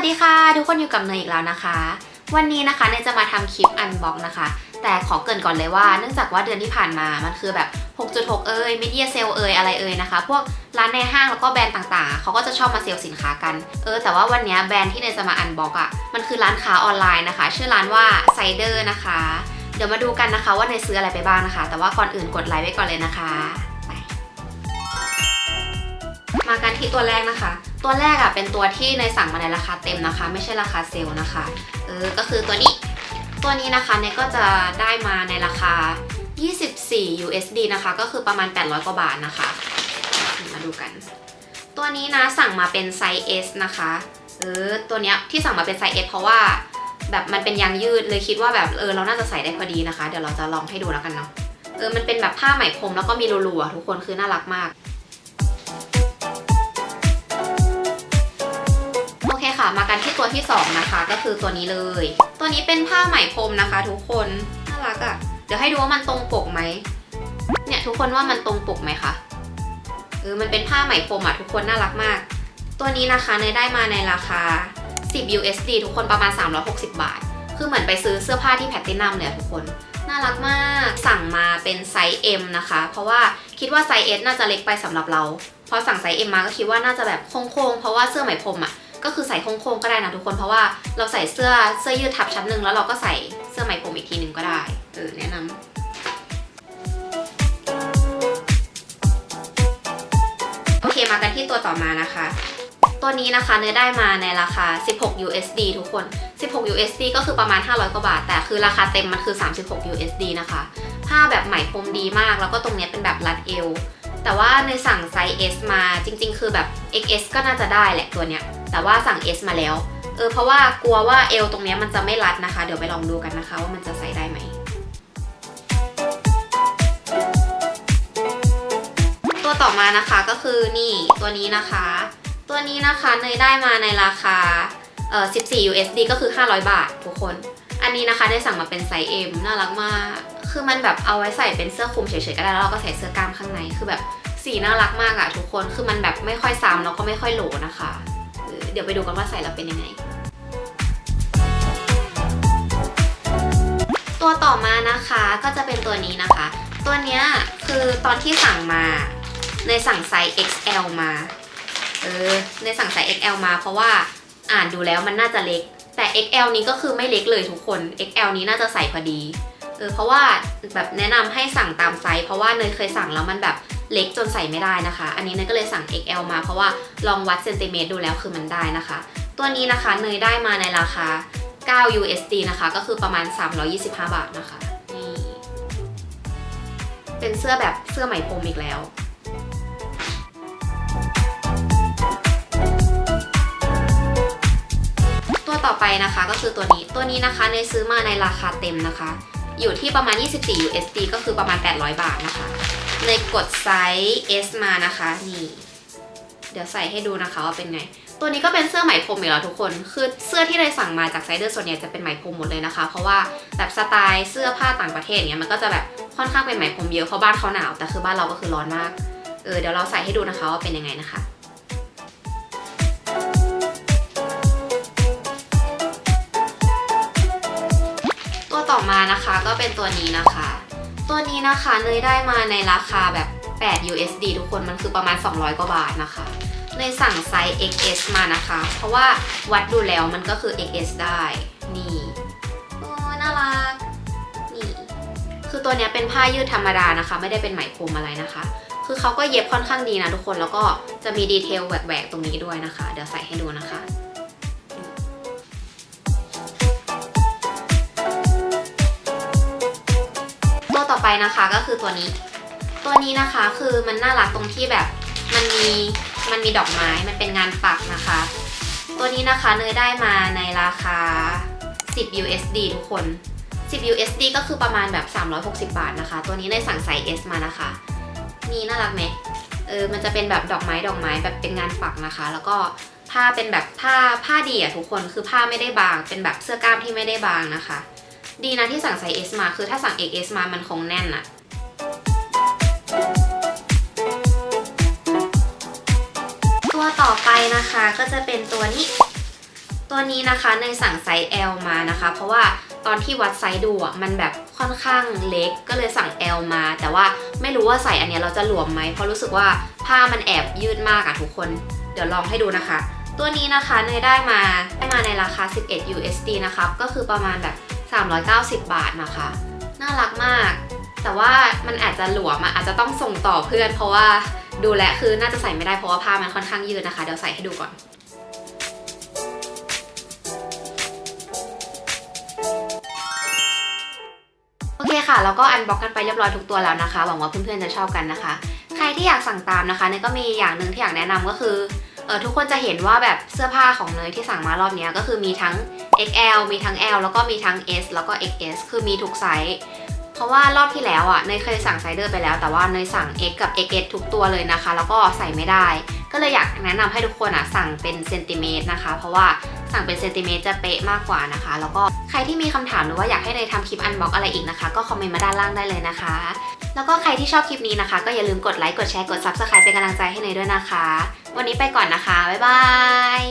วัสดีค่ะ ทุกคนอยู่กับเนยอีกแล้วนะคะ วันนี้นะคะเนยจะมาทำคลิปอันบ็อกนะคะ แต่ขอเกรินก่อนเลยว่าเนื่องจากว่าเดือนที่ผ่านมามันคือแบบ 6.6 เอ่ยมิเดียเซลเอ่ยอะไรเอ่ยนะคะ พวกร้านในห้างแล้วก็แบรนด์ต่างๆ เขาก็จะชอบมาเซลล์สินค้ากัน เออ แต่ว่าวันนี้แบรนด์ที่เนยจะมาอันบ็อกอะ่ะมันคือร้านค้าออนไลน์นะคะ ชื่อร้านว่าไซเดอร์นะคะ เดี๋ยวมาดูกันนะคะว่าเนยซื้ออะไรไปบ้างนะคะ แต่ว่าก่อนอื่นกดไลค์ไว้ก่อนเลยนะคะมากันที่ตัวแรกนะคะ ตัวแรกอะเป็นตัวที่ในยสั่งมาในราคาเต็มนะคะ ไม่ใช่ราคาเซลล์นะคะเออก็คือตัวนี้ตัวนี้นะคะเนี่ยก็จะได้มาในราคา 24 USD นะคะ ก็คือประมาณ 800 กว่าบาทนะคะ มาดูกัน ตัวนี้นะสั่งมาเป็นไซส์ S นะคะเออตัวเนี้ยที่สั่งมาเป็นไซส์ S เพราะว่าแบบมันเป็นยางยืดเลยคิดว่าแบบเออเราน่าจะใส่ได้พอดีนะคะ เดี๋ยวเราจะลองให้ดูแล้วกันเนาะเออมันเป็นแบบผ้าไหมพรมแล้วก็มีรูๆอะทุกคนคือน่ารักมาก มากันที่ตัวที่ 2 นะคะ ก็คือตัวนี้เลย ตัวนี้เป็นผ้าไหมพรมนะคะ ทุกคนน่ารักอะ่ะ เดี๋ยวให้ดูว่ามันตรงปกไหมเนี่ยทุกคนว่ามันตรงปกไหมคะเออมันเป็นผ้าไหมพรมอะ่ะทุกคนน่ารักมาก ตัวนี้นะคะเนยได้มาในราคา 10 USD ทุกคนประมาณ 360 บาท คือเหมือนไปซื้อเสื้อผ้าที่แพลตตินัมเลยทุกคนน่ารักมากสั่งมาเป็นไซส์ M นะคะ เพราะว่าคิดว่าไซส์ S น่าจะเล็กไปสำหรับเราพอสั่งไซส์ M มาก็คิดว่าน่าจะแบบโค้งๆเพราะว่าเสื้อไหมพรมอะ ก็คือใส่โค้งๆก็ได้นะทุกคนเพราะว่าเราใส่เสื้อเสื้อยืดทับชั้นหนึ่งแล้วเราก็ใส่เสื้อไหมพรมอีกทีหนึ่งก็ได้เออแนะนำโอเคมากันที่ตัวต่อมานะคะ ตัวนี้นะคะเนื้อได้มาในราคา 16 USD ทุกคน 16 USD ก็คือประมาณ 500 กว่าบาท แต่คือราคาเต็มมันคือ 36 USD นะคะผ้าแบบไหมพรมดีมาก แล้วก็ตรงเนี้ยเป็นแบบรัดเอวแต่ว่าในสั่งไซส์ S มาจริง ๆ คือแบบ XS ก็น่าจะได้แหละตัวเนี้ย แต่ว่าสั่ง S มาแล้ว เออเพราะว่ากลัวว่าเอวตรงนี้มันจะไม่รัดนะคะ เดี๋ยวไปลองดูกันนะคะ ว่ามันจะใส่ได้ไหมตัวต่อมานะคะก็คือนี่ตัวนี้นะคะ ตัวนี้นะคะเนยได้มาในราคาเอ่อ14 USD ก็คือ 500 บาททุกคน อันนี้นะคะได้สั่งมาเป็นไซส์ M น่ารักมาก คือมันแบบเอาไว้ใส่เป็นเสื้อคลุมเฉยๆก็ได้แล้วเราก็ใส่เสื้อกล้ามข้างในคือแบบสีน่ารักมากอะทุกคน คือมันแบบไม่ค่อยซ้ำแล้วก็ไม่ค่อยโหลนะคะ เอเดี๋ยวไปดูกันว่าใส่แล้วเป็นยังไง ตัวต่อมานะคะก็จะเป็นตัวนี้นะคะ ตัวเนี้ยคือตอนที่สั่งมาในสั่งไซส์ XL มาเออในสั่งไซส์ XL มาเพราะว่าอ่านดูแล้วมันน่าจะเล็ก แต่ XL นี้ก็คือไม่เล็กเลยทุกคน XL นี้น่าจะใส่พอดีเออเพราะว่าแบบแนะนำให้สั่งตามไซส์เพราะว่าเนยเคยสั่งแล้วมันแบบ เล็กจนใส่ไม่ได้นะคะ อันนี้เนยก็เลยสั่ง XL มาเพราะว่าลองวัดเซนติเมตรดูแล้วคือมันได้นะคะ ตัวนี้นะคะเนยได้มาในราคา 9 USD นะคะ ก็คือประมาณ 325 บาทนะคะนี่เป็นเสื้อแบบเสื้อไหมพรมอีกแล้วตัวต่อไปนะคะก็คือตัวนี้ตัวนี้นะคะเนยซื้อมาในราคาเต็มนะคะ อยู่ที่ประมาณ 24 USD ก็คือประมาณ 800 บาทนะคะ เนยกดไซส์ S มานะคะนี่ เดี๋ยวใส่ให้ดูนะคะว่าเป็นไง ตัวนี้ก็เป็นเสื้อไหมพรมอีกแล้วทุกคน คือเสื้อที่เนยสั่งมาจากไซเดอร์ส่วนใหญ่จะเป็นไหมพรมหมดเลยนะคะ เพราะว่าแบบสไตล์เสื้อผ้าต่างประเทศเนี้ยมันก็จะแบบค่อนข้างเป็นไหมพรมเยอะเพราะบ้านเขาหนาวแต่คือบ้านเราก็คือร้อนมากเออเดี๋ยวเราใส่ให้ดูนะคะว่าเป็นยังไงนะคะตัวต่อมานะคะก็เป็นตัวนี้นะคะ ตัวนี้นะคะเนยได้มาในราคาแบบ 8 USD ทุกคนมันคือประมาณ 200 กว่าบาทนะคะเนยสั่งไซส์ XS มานะคะ เพราะว่าวัดดูแล้วมันก็คือ XS ได้ นี่โอ้น่ารัก นี่ คือตัวนี้เป็นผ้ายืดธรรมดานะคะ ไม่ได้เป็นไหมพรมอะไรนะคะ คือเขาก็เย็บค่อนข้างดีนะทุกคน แล้วก็จะมีดีเทลแหวกๆตรงนี้ด้วยนะคะ เดี๋ยวใส่ให้ดูนะคะ ต่อไปนะคะก็คือตัวนี้ ตัวนี้นะคะคือมันน่ารักตรงที่แบบมันมีมันมีดอกไม้มันเป็นงานปักนะคะ ตัวนี้นะคะเนยได้มาในราคา 10 USD ทุกคน 10 USD ก็คือประมาณแบบ 360 บาทนะคะ ตัวนี้เนยสั่งไซส์ S มานะคะ นี่น่ารักไหมเออมันจะเป็นแบบดอกไม้ดอกไม้แบบเป็นงานปักนะคะ แล้วก็ผ้าเป็นแบบผ้าผ้าดีอะทุกคนคือผ้าไม่ได้บาง เป็นแบบเสื้อกล้ามที่ไม่ได้บางนะคะ ดีนะที่สั่งไซส์ S มา คือถ้าสั่ง XS มามันคงแน่นอะตัวต่อไปนะคะก็จะเป็นตัวนี้ ตัวนี้นะคะเนยสั่งไซส์ L มานะคะ เพราะว่าตอนที่วัดไซส์ดูอะมันแบบค่อนข้างเล็กก็เลยสั่ง L มา แต่ว่าไม่รู้ว่าใส่อันเนี้ยเราจะหลวมไหมเพราะรู้สึกว่าผ้ามันแอบยืดมากอะทุกคน เดี๋ยวลองให้ดูนะคะ ตัวนี้นะคะเนยได้มาได้มาในราคา 11 USD นะคะก็คือประมาณแบบ 390 บาทนะคะ น่ารักมาก แต่ว่ามันอาจจะหลวมอะอาจจะต้องส่งต่อเพื่อน เพราะว่าดูแลคือน่าจะใส่ไม่ได้เพราะว่าผ้ามันค่อนข้างยืดนะคะ เดี๋ยวใส่ให้ดูก่อนโอเคค่ะ แล้วก็อันบ็อกกันไปเรียบร้อยทุกตัวแล้วนะคะ หวังว่าเพื่อนๆจะชอบกันนะคะ ใครที่อยากสั่งตามนะคะเนยก็มีอย่างหนึ่งที่อยากแนะนำก็คือ เออทุกคนจะเห็นว่าแบบเสื้อผ้าของเนยที่สั่งมารอบนี้ก็คือมีทั้ง XL มีทั้ง L แล้วก็มีทั้ง S แล้วก็ XS คือมีทุกไซส์เพราะว่ารอบที่แล้วอะเนยเคยสั่งไซเดอร์ไปแล้วแต่ว่าเนยสั่ง X กับ XS ทุกตัวเลยนะคะ แล้วก็ใส่ไม่ได้ ก็เลยอยากแนะนำให้ทุกคนอะสั่งเป็นเซนติเมตรนะคะ เพราะว่าสั่งเป็นเซนติเมตรจะเป๊ะมากกว่านะคะ แล้วก็ใครที่มีคำถามหรือว่าอยากให้เนยทำคลิปอันบ็อกอะไรอีกนะคะ ก็คอมเมนต์มาด้านล่างได้เลยนะคะ แล้วก็ใครที่ชอบคลิปนี้นะคะ ก็อย่าลืมกดไลค์กดแชร์กด Subscribe เป็นกำลังใจให้เนยด้วยนะคะ วันนี้ไปก่อนนะคะ บ๊ายบาย